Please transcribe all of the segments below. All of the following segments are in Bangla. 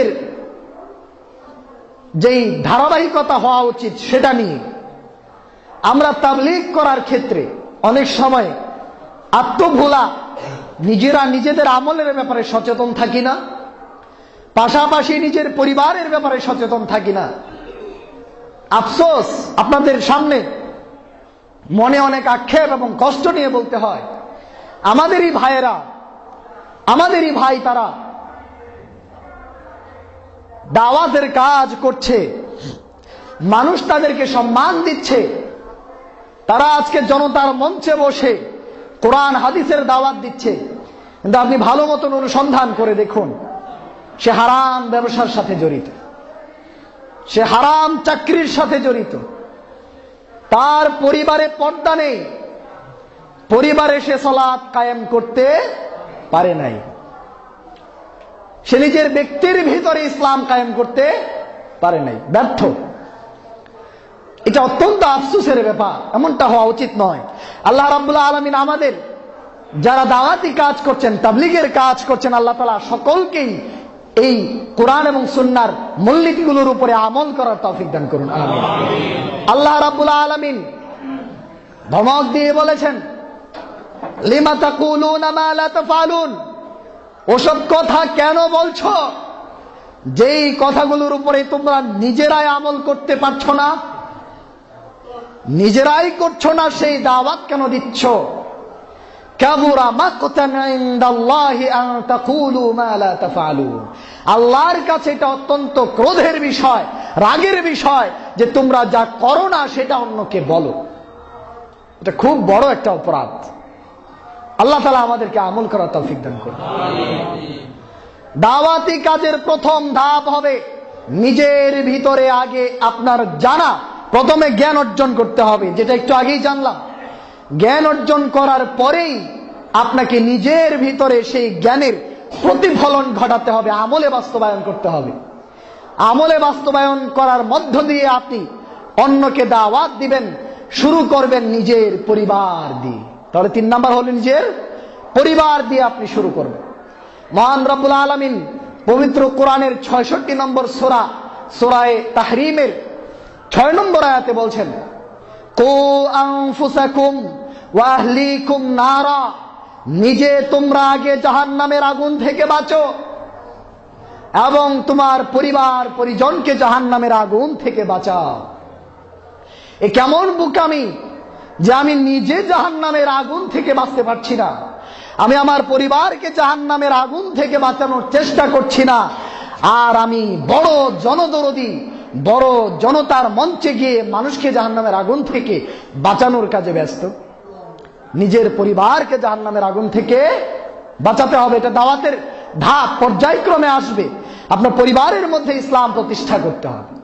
এর যেই ধারাবাহিকতা হওয়া উচিত সেটা নিয়ে আমরা তাবলিগ করার ক্ষেত্রে অনেক সময় আত্মভোলা নিজেরা নিজেদের আমলের ব্যাপারে সচেতন থাকি না, পাশাপাশি নিজের পরিবারের ব্যাপারে সচেতন থাকি না। আফসোস, আপনাদের সামনে মনে অনেক আক্ষেপ এবং কষ্ট নিয়ে বলতে হয়, আমাদেরই ভাইয়েরা, আমাদেরই ভাই তারা দাওয়াতের কাজ করছে। মানুষ তাদেরকে সম্মান দিচ্ছে। তারা আজকে জনতার মঞ্চে বসে কোরআন, হাদিসের দাওয়াত দিচ্ছে। কিন্তু আপনি ভালো মতন অনুসন্ধান করে দেখুন, সে হারাম ব্যবসার সাথে জড়িত। সে হারাম চাকরির সাথে জড়িত। তার পরিবারে পর্দা নেই। পরিবারে সে সলাৎ কায়েম করতে পারে নাই। সে নিজের ব্যক্তির ভিতরে ইসলাম কায়েম করতে পারে নাই, ব্যর্থ। এটা অত্যন্ত আফসুসের ব্যাপার, এমনটা হওয়া উচিত নয়। আল্লাহ রাবুল্লাহ আলমিন আমাদের যারা দাওয়াতি কাজ করছেন, তাবলিগের কাজ করছেন, আল্লাহ তালা সকলকেই এই কোরআন এবং সুন্নার মূলনীতিগুলোর উপরে আমল করার তৌফিক দান করুন আল্লাহ রাবুল আলমিন ধমক দিয়ে বলেছেন, লিমা তাকুলুনা মা লা তাফআলুন? ওসব কথা কেন বলছো? যেই কথাগুলোর উপরে তোমরা নিজেরাই আমল করতে পারছ না, নিজেরাই করছ না, সেই দাওয়াত কেন দিচ্ছ? আল্লাহর কাছে এটা অত্যন্ত ক্রোধের বিষয়, রাগের বিষয় যে তোমরা যা করো না, সেটা অন্যকে বলো। এটা খুব বড় একটা অপরাধ। আল্লাহ তালা আমাদেরকে আমল করার তৌফিক দান করুন। দাওয়াতি কাজের প্রথম ধাপ হবে নিজের ভিতরে আগে আপনার জানা, প্রথমে জ্ঞান অর্জন করতে হবে, যেটা একটু আগেই জানলাম। জ্ঞান অর্জন করার পরেই আপনাকে নিজের ভিতরে সেই জ্ঞানের প্রতিফলন ঘটাতে হবে, আমলে বাস্তবায়ন করতে হবে। আমলে বাস্তবায়ন করার মধ্য দিয়ে আপনি অন্যকে দাওয়াত দিবেন, শুরু করবেন নিজের পরিবার দিয়ে। তাহলে তিন নাম্বার হলো নিজের পরিবার দিয়ে আপনি শুরু করবেন। মহান রব্বুল আলমিন পবিত্র কোরআনের ছয়ষট্টি নম্বর সোরা, সোরায় তাহরিমের ছয় নম্বর আয়াতে বলছেন, কো নারা, নিজে তোমরা আগে জাহান নামের আগুন থেকে বাঁচো এবং তোমার পরিবার পরিজনকে জাহান নামের আগুন থেকে বাঁচাও। এ কেমন বুকামি যে আমি নিজে জাহান নামের আগুন থেকে বাঁচতে পারছি না। আমি আমার পরিবারকে জাহান নামের আগুন থেকে বাঁচানোর চেষ্টা করছি না। আর আমি বড় জনদরদি, বড় জনতার মঞ্চে গিয়ে মানুষকে জাহান নামের আগুন থেকে বাঁচানোর কাজে ব্যস্ত। নিজের পরিবারকে জাহান নামের আগুন থেকে বাঁচাতে হবে, এটা দাওয়াতের ধাপ পর্যায়ক্রমে আসবে। আপনার পরিবারের মধ্যে ইসলাম প্রতিষ্ঠা করতে হবে।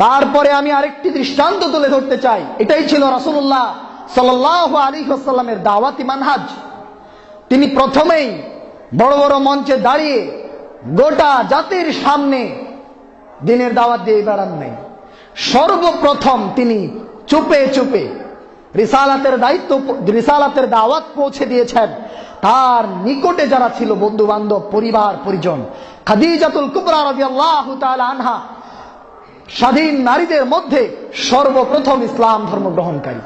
তারপরে আমি আরেকটি দৃষ্টান্ত তুলে ধরতে চাই। এটাই ছিল রাসুল্লাহ সাল আলী দাওয়াতি মানহাজ। তিনি প্রথমেই বড় বড় মঞ্চে দাঁড়িয়ে গোটা জাতির সামনে দিনের দাওয়াত দিয়ে বেড়ান নাই। সর্বপ্রথম তিনি চুপে চুপে রিসালাতের দায়িত্ব, রিসালাতের দাওয়াত পৌঁছে দিয়েছেন। তার নিকটে যারা ছিল বন্ধু বান্ধব পরিবার, পরিজন। খাদিজাতুল কুবরা রবি আল্লাহ আনহা স্বাধীন নারীদের মধ্যে সর্বপ্রথম ইসলাম ধর্ম গ্রহণকারী।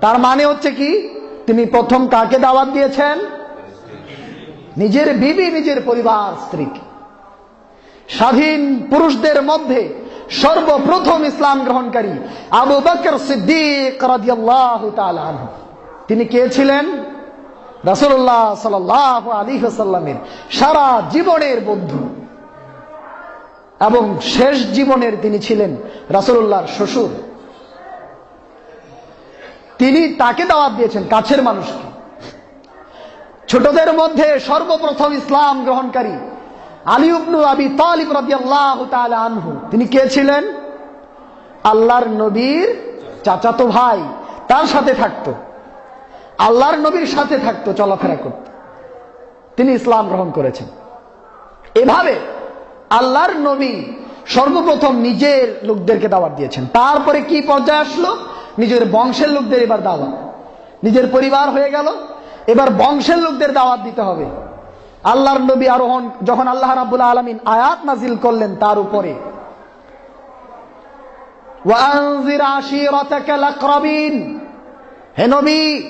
তার মানে হচ্ছে কি? তিনি প্রথম কাকে দাওয়াত দিয়েছেন? নিজের বিবি, নিজের পরিবার, স্ত্রীকে। স্বাধীন পুরুষদের মধ্যে সর্বপ্রথম ইসলাম গ্রহণকারী আবু বকর সিদ্দিক তিনি কে ছিলেন? রাসূলুল্লাহ সাল্লাল্লাহু আলাইহি ওয়াসাল্লামের সারা জীবনের বন্ধু। এবং শেষ জীবনের তিনি ছিলেন রাসূলুল্লাহর শ্বশুর। তিনি তাকে দাওয়াত দিয়েছেন কাছের মানুষকে। ছোটদের মধ্যে সর্বপ্রথম ইসলাম গ্রহণকারী আলী উবনু আবি তালিব আনহু। তিনি কে ছিলেন? আল্লাহর নবীর চাচাতো ভাই। তার সাথে থাকতো। আল্লাহর নবীর সাথে থাকতো চলাফেরা করত। তিনি ইসলাম গ্রহণ করেছেন। এভাবে আল্লাহর নবী সর্বপ্রথম নিজের লোকদেরকে দাওয়াত দিয়েছেন। তারপরে কি পর্যায়ে আসলো? নিজের বংশের লোকদের এবার দাওয়াত। নিজের পরিবার হয়ে গেল। এবার বংশের লোকদের দাওয়াত দিতে হবে। আল্লাহর নবী আরোহণ, যখন আল্লাহ রাবুল আলমিন আয়াত নাজিল করলেন তার উপরে। হে নবী,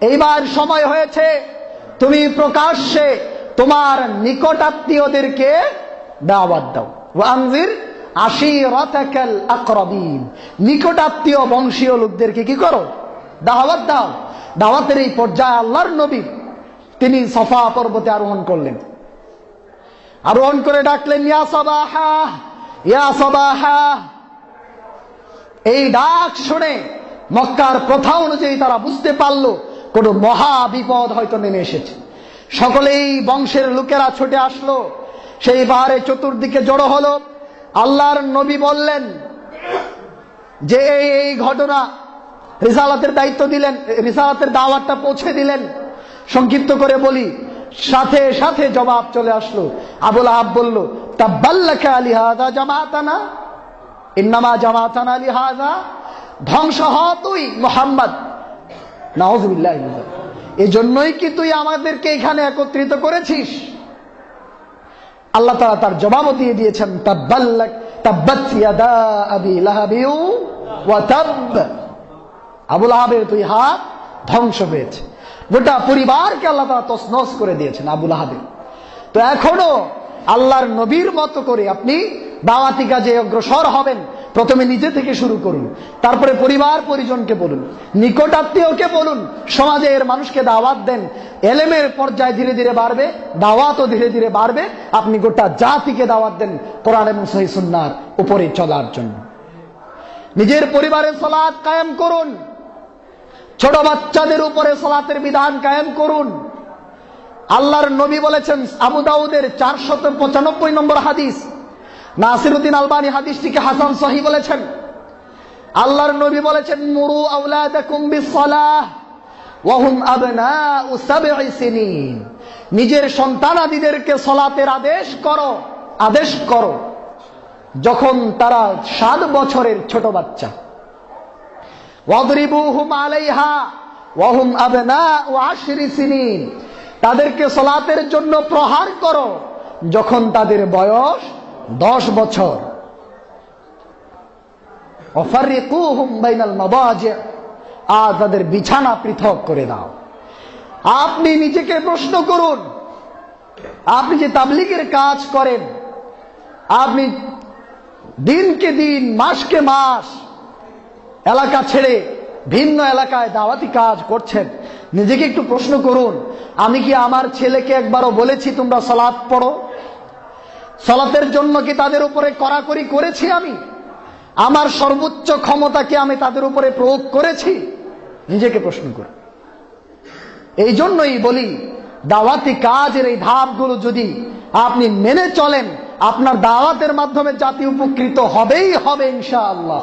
এইবার সময় হয়েছে। তুমি প্রকাশ্যে তোমার নিকট আত্মীয়দেরকে দাওয়াত দাও। ওয়ানজির আশিরাতাকাল আকরাবিন। নিকট আত্মীয় বংশীয় লোকদেরকে কি করো? দাওয়াত দাও। দাওয়াতের এই পর্যায়ে আল্লাহর নবী তিনি সফা পর্বতে আরোহণ করলেন। আরোহণ করে ডাকলেন, ইয়া সবাহা ইয়া সবাহা। এই ডাক শুনে মক্কার প্রথা অনুযায়ী তারা বুঝতে পারল, কোন মহা বিপদ হয়তো নেমে এসেছে। সকলেই বংশের লোকেরা ছুটে আসলো। সেই পাহাড়ে চতুর্দিকে জড়ো হলো। আল্লাহর নবী বললেন যে এই এই ঘটনা রিসালাতের দায়িত্ব দিলেন, রিসালাতের দাওয়াতটা পৌঁছে দিলেন। সংক্ষিপ্ত করে বলি, সাথে সাথে জবাব চলে আসলো। আবুল আহাব বলল তা তাব্বাল্লাকা আলী হাদা জামাতানা, ইন্নামা জামাতানা আলী হাজা ধ্বংস হ তুই মোহাম্মদ। নাউজুবিল্লাহ এই জন্যই কি তুই আমাদেরকে এখানে একত্রিত করেছিস? আল্লাহ তারা তার জবাবও দিয়ে দিয়েছেন আবুল আহাবের তুই হাত ধ্বংস হয়েছে। গোটা পরিবারকে আল্লাহ তারা তসনস করে দিয়েছেন আবুল আহাবের তো এখনও আল্লাহর নবীর মতো করে আপনি দাওয়াতি কাজে অগ্রসর হবেন। প্রথমে নিজে থেকে শুরু করুন। তারপরে পরিবার পরিজনকে বলুন। নিকট আত্মীয়কে বলুন। সমাজে এর মানুষকে দাওয়াত দেন। এলেমের পর্যায়ে ধীরে ধীরে বাড়বে, দাওয়াতও ধীরে ধীরে বাড়বে। আপনি গোটা জাতিকে দাওয়াত দেন কোরআন এবং সহিসুন্নার উপরে চলার জন্য। নিজের পরিবারের সলাদ কায়েম করুন। ছোট বাচ্চাদের উপরে সলাতের বিধান কায়েম করুন। আল্লাহর নবী বলেছেন, আবু দাউদের চারশত পঁচানব্বই নম্বর হাদিস নাসিরুদ্দিন আলবানী হাদিসটিকে হাসান সহি বলেছেন। আল্লাহর নবী বলেছেন, মুরু আউলাদাকুম বিসসালাহ ওয়াহুম আবনাউ সাবঈ সিনিন। নিজের সন্তানাদিদেরকে সলাতের আদেশ করো আদেশ করো, যখন তারা সাত বছরের ছোট বাচ্চা। ওয়াদরিবুহুম আলাইহা ওয়াহুম আবনাউ আশরি সিনিন। তাদেরকে সলাতের জন্য প্রহার করো, যখন তাদের বয়স দশ বছর। আর তাদের বিছানা পৃথক করে দাও। আপনি নিজেকে প্রশ্ন করুন, আপনি যে তাবলিগের কাজ করেন, আপনি দিনকে দিন, মাসকে মাস এলাকা ছেড়ে ভিন্ন এলাকায় দাওয়াতি কাজ করছেন, নিজেকে একটু প্রশ্ন করুন, আমি কি আমার ছেলেকে একবারও বলেছি তোমরা সলাৎ পড়ো? সলাতের জন্য কি তাদের উপরে কড়াকড়ি করেছি আমি? আমার সর্বোচ্চ ক্ষমতাকে আমি তাদের উপরে প্রয়োগ করেছি? নিজেকে প্রশ্ন করি। এই জন্যই বলি, দাওয়াতি কাজের এই ধাপগুলো যদি আপনি মেনে চলেন, আপনার দাওয়াতের মাধ্যমে জাতি উপকৃত হবেই হবে ইনশাআল্লাহ।